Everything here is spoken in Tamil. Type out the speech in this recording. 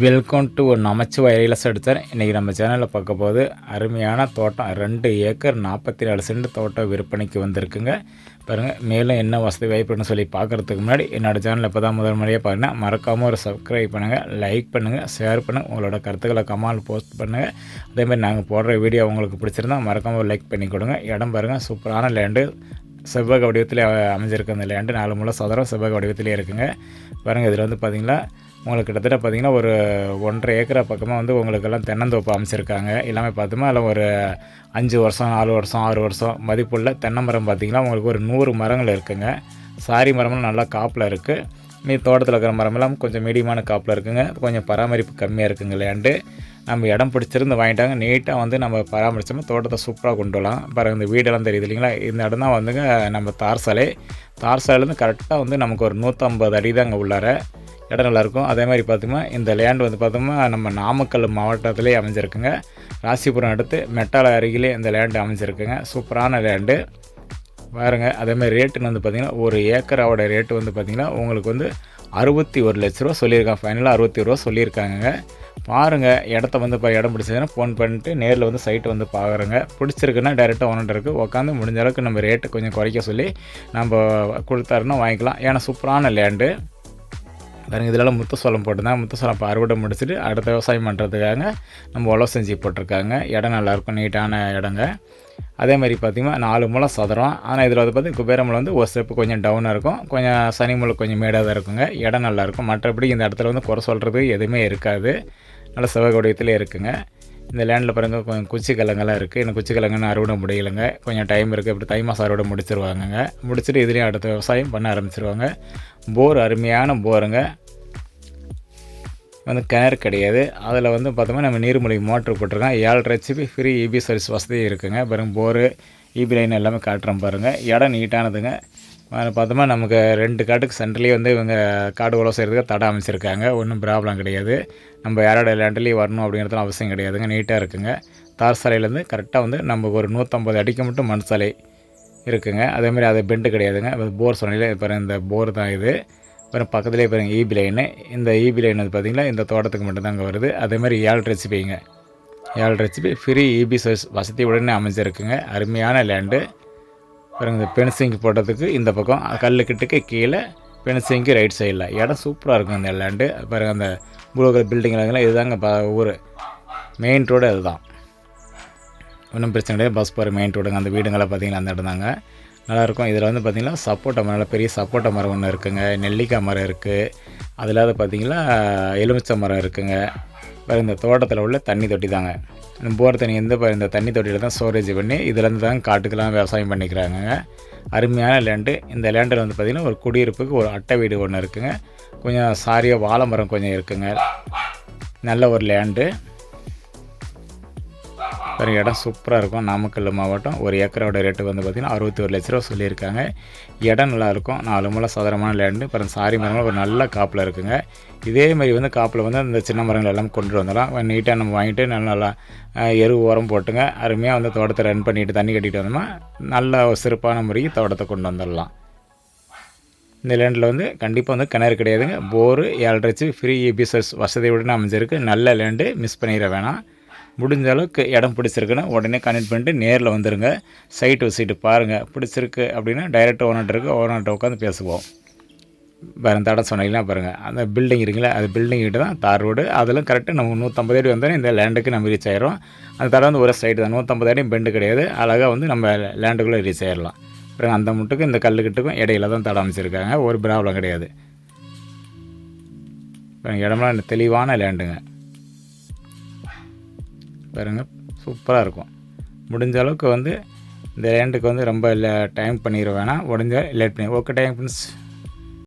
வெல்கம் டு ஒரு நமச்சிவாய் ரியல்ஸ் எடுத்தேன் இன்றைக்கி நம்ம சேனலில் பார்க்க போது அருமையான தோட்டம். ரெண்டு ஏக்கர் நாற்பத்தி நாலு சென்ட் தோட்டம் விற்பனைக்கு வந்திருக்குங்க. பாருங்கள் மேலும் என்ன வசதி வாய்ப்புன்னு சொல்லி பார்க்குறதுக்கு முன்னாடி என்னோடய சேனலில் இப்போ தான் முதல் முறையாக பாருங்கள் மறக்காமல் ஒரு சப்ஸ்கிரைப் பண்ணுங்கள் லைக் பண்ணுங்கள் ஷேர் பண்ணுங்கள் உங்களோட கருத்துக்களை கமால் போஸ்ட் பண்ணுங்கள் அதேமாதிரி நாங்கள் போடுற வீடியோ உங்களுக்கு பிடிச்சிருந்தா மறக்காமல் ஒரு லைக் பண்ணி கொடுங்க. இடம் பாருங்கள் சூப்பரான லேண்டு செவ்வக வடிவத்தில் அமைஞ்சிருக்கு அந்த லேண்டு நாலு முழு சதுரம் செவ்வக வடிவத்திலே இருக்குங்க. பாருங்கள் இதில் வந்து பார்த்திங்கன்னா உங்களுக்கு கிட்டத்தட்ட பார்த்திங்கன்னா ஒரு ஒன்றரை ஏக்கரை பக்கமாக வந்து உங்களுக்கெல்லாம் தென்னந்தோப்பு அமைச்சிருக்காங்க. எல்லாமே பார்த்தோமா அதில் ஒரு அஞ்சு வருஷம் நாலு வருஷம் ஆறு வருஷம் மதிப்புள்ள தென்னை மரம் பார்த்திங்கன்னா உங்களுக்கு ஒரு நூறு மரங்கள் இருக்குங்க. சாரி மரம்லாம் நல்லா காப்பில் இருக்குது மீ தோட்டத்தில் இருக்கிற மரமெல்லாம் கொஞ்சம் மீடியமான காப்பில் இருக்குங்க. கொஞ்சம் பராமரிப்பு கம்மியாக இருக்குங்க லேண்டு. நம்ம இடம் பிடிச்சிருந்து வாங்கிட்டாங்க. நீட்டாக வந்து நம்ம பராமரித்தோம்னா தோட்டத்தை சூப்பராக கொண்டு வரலாம். பாருங்கள் இந்த வீடெல்லாம் தெரியுது இல்லைங்களா? இந்த இடம் தான் வந்துங்க நம்ம தார் சாலை. தார் சாலையிலேருந்து கரெக்டாக வந்து நமக்கு ஒரு நூற்றம்பது அடி தாங்க உள்ளார இடம் நல்லாயிருக்கும். அதே மாதிரி பார்த்தோம்னா இந்த லேண்ட் வந்து பார்த்தோம்னா நம்ம நாமக்கல் மாவட்டத்திலே அமைஞ்சிருக்குங்க. ராசிபுரம் அடுத்து மெட்டால அருகிலே இந்த லேண்டு அமைஞ்சிருக்குங்க. சூப்பரான லேண்டு பாருங்க அதேமாதிரி ரேட்டுன்னு வந்து பார்த்திங்கன்னா ஒரு ஏக்கரோட ரேட்டு வந்து பார்த்திங்கன்னா உங்களுக்கு வந்து அறுபத்தி ஒரு லட்ச ரூபா சொல்லியிருக்காங்க. ஃபைனலாக அறுபத்தி ஒரு ரூபா சொல்லியிருக்காங்க பாருங்கள் இடத்த வந்து இப்போ இடம் பிடிச்சதுன்னா ஃபோன் பண்ணிட்டு நேரில் வந்து சைட்டை வந்து பார்க்குறேங்க பிடிச்சிருக்குன்னா டேரெக்டாக ஓனர் இருக்குது உட்காந்து முடிஞ்ச அளவுக்கு நம்ம ரேட்டை கொஞ்சம் குறைக்க சொல்லி நம்ம கொடுத்தாருன்னா வாங்கிக்கலாம். ஏன்னா சூப்பரான லேண்டு பாருங்க இதெல்லாம் முத்து சோளம் போட்டுருந்தாங்க முத்து சோளம் இப்போ அறுவடை முடிச்சுட்டு அடுத்த விவசாயம் பண்ணுறதுக்காக நம்ம உழவு செஞ்சு போட்டிருக்காங்க. இடம் நல்லாயிருக்கும் நீட்டான இடங்க. அதே மாதிரி பார்த்திங்கன்னா நாலு முளம் சதுரம். ஆனால் இதில் வந்து பார்த்திங்கன்னா குபேரமலை வந்து ஒரு ஸ்டெப்பு கொஞ்சம் டவுனாக இருக்கும். கொஞ்சம் சனி முளை கொஞ்சம் மேடாக தான் இருக்குங்க. இடம் நல்லாயிருக்கும் மற்றபடி இந்த இடத்துல வந்து குறை சொல்கிறது எதுவுமே இருக்காது. நல்ல சிவகோடியத்தில் இருக்குங்க. இந்த லேண்டில் பாருங்கள் கொஞ்சம் குச்சி கிழங்கெல்லாம் இருக்குது எனக்கு குச்சி கிழங்குன்னு அறுவடை முடியலைங்க. கொஞ்சம் டைம் இருக்குது இப்படி தை மாதம் அறுவடை முடிச்சிருவாங்கங்க. முடிச்சுட்டு இதுலேயும் அடுத்த விவசாயம் பண்ண ஆரம்பிச்சிருவாங்க. போர் அருமையான போருங்க. வந்து கிணறு கிடையாது. அதில் வந்து பார்த்தோம்னா நம்ம நீர்மூழ்கி மோட்ரு போட்டிருக்கோம். ஏழரை ஹெச்பி ஃப்ரீ இபி சர்வீஸ் வசதியும் இருக்குங்க. பாருங்கள் போரு இபி லைன் எல்லாமே காட்டுறோம் பாருங்கள் இடம் நீட்டானதுங்க அதில் பார்த்தோம்னா நமக்கு ரெண்டு காட்டுக்கு சென்ட்ரலேயே வந்து இவங்க காடு உழவு செய்கிறதுக்கு தடை அமைச்சிருக்காங்க. ஒன்றும் ப்ராப்ளம் கிடையாது. நம்ம யாரோட லேண்ட்லேயே வரணும் அப்படிங்கிறதுலாம் அவசியம் கிடையாதுங்க. நீட்டாக இருக்குங்க. தார் சாலையிலேருந்து கரெக்டாக வந்து நம்ம ஒரு நூற்றம்பது அடிக்கு மட்டும் மண் சாலை இருக்குங்க. அதேமாதிரி அது பெண்டு கிடையாதுங்க. போர் சொன்னில இப்போ இந்த போர் தான் இது. அப்புறம் பக்கத்துலேயே பாருங்கள் ஈபி e லைனு இந்த e ஈபி லைன் வந்து பார்த்திங்கன்னா இந்த தோட்டத்துக்கு மட்டும்தாங்க வருது. அதேமாதிரி ஏழு ரெசிபிங்க ஏழு ரெசிபி ஃப்ரீ இபி சர்வீஸ் வசதி உடனே அமைஞ்சிருக்குங்க. அருமையான லேண்டு பாருங்க இந்த பென்சிங் போட்டதுக்கு இந்த பக்கம் கல்லுக்கிட்டுக்கு கீழே பென்சிங்க்கு ரைட் சைடில் இடம் சூப்பராக இருக்கும் இந்த லேண்டு பாருங்கள் அந்த ப்ளூ கலர் பில்டிங் எல்லாம் இதுதாங்க ப ஊர். மெயின் ரோடு அதுதான். ஒன்றும் பிரச்சனை கிடையாது. பஸ் போகிற மெயின் ரோடுங்க அந்த வீடுங்களை பார்த்தீங்கன்னா அந்த இடம் தாங்க. நல்லாயிருக்கும். இதில் வந்து பார்த்திங்கன்னா சப்போட்டா மரம் நல்லா பெரிய சப்போட்டா மரம் ஒன்று இருக்குங்க. நெல்லிக்காய் மரம் இருக்குது அதில் பார்த்திங்கன்னா எலுமிச்சை மரம் இருக்குங்க. பாருங்கள் இந்த தோட்டத்தில் உள்ள தண்ணி தொட்டி தாங்க போர் தண்ணி எந்த இந்த தண்ணி தொட்டியில் தான் ஸ்டோரேஜ் பண்ணி இதுலேருந்து தான் காட்டுக்கெல்லாம் விவசாயம் பண்ணிக்கிறாங்க. அருமையான லேண்டு இந்த லேண்டில் வந்து பார்த்திங்கன்னா ஒரு குடியிருப்புக்கு ஒரு அட்டை வீடு ஒன்று இருக்குங்க. கொஞ்சம் சாரியாக வாழை மரம் கொஞ்சம் இருக்குங்க. நல்ல ஒரு லேண்டு பாருங்க இடம் சூப்பராக இருக்கும். நாமக்கல் மாவட்டம் ஒரு ஏக்கரோட ரேட்டு வந்து பார்த்திங்கன்னா அறுபத்தி ஒரு லட்ச ரூபா சொல்லியிருக்காங்க. இடம் நல்லாயிருக்கும் நாலு மூலம் சாதாரணமான லேண்டு அப்புறம் சாரி மரங்கள் ஒரு நல்ல காப்பில் இருக்குங்க. இதே மாதிரி வந்து காப்பில் வந்து அந்த சின்ன மரங்கள் எல்லாம் கொண்டு வந்துடலாம். நீட்டாக நம்ம வாங்கிட்டு நல்லா நல்லா எரு உரம் போட்டுங்க. அருமையாக வந்து தோட்டத்தை ரன் பண்ணிவிட்டு தண்ணி கட்டிட்டு வந்தோம்னா நல்ல சிறப்பான முறைக்கு தோட்டத்தை கொண்டு வந்துடலாம். இந்த லேண்டில் வந்து கண்டிப்பாக வந்து கிணறு கிடையாதுங்க. போரு ஏழரை ஃப்ரீ இபிஎஸ்எஸ் வசதியுடன் அமைஞ்சிருக்கு. நல்ல லேண்டு மிஸ் பண்ணிட வேணாம். முடிஞ்ச அளவுக்கு இடம் பிடிச்சிருக்குன்னா உடனே கனெக்ட் பண்ணிட்டு நேரில் வந்துடுங்க சைட்டு விசிட்டு பாருங்கள் பிடிச்சிருக்கு அப்படின்னா டைரெக்டாக ஓனர்கிட்ட இருக்குது ஓனர்கிட்ட உட்காந்து பேசுவோம். வேறு தடம் சொன்னீங்கன்னா பாருங்கள் அந்த பில்டிங் இருக்குங்களா அது பில்டிங் கிட்ட தான் தார் ரோடு. அதெல்லாம் கரெக்டாக நம்ம நூற்றம்பது அடி வந்தோடனே இந்த லேண்டுக்கு நம்ம ரீச் ஆயிரும் அந்த தடவை வந்து ஒரு சைடு தான். நூற்றம்பது அடி பெண்டு கிடையாது. அழகாக வந்து நம்ம லேண்டுக்குள்ளே ரீச் ஆயிடலாம். அப்புறம் அந்த முட்டுக்கும் இந்த கல்லுக்கிட்டுக்கும் இடையில தான் தடம் அமைச்சிருக்காங்க. ஒரு ப்ராப்ளம் கிடையாது. இடம்லாம் தெளிவான லேண்டுங்க பாருங்கள் சூப்பராக இருக்கும். முடிஞ்ச அளவுக்கு வந்து இந்த லேண்டுக்கு வந்து ரொம்ப டைம் பண்ணிட வேணாம். முடிஞ்சால் லேட் பண்ணி ஓகே டைம் ஃப்ரெண்ட்ஸ்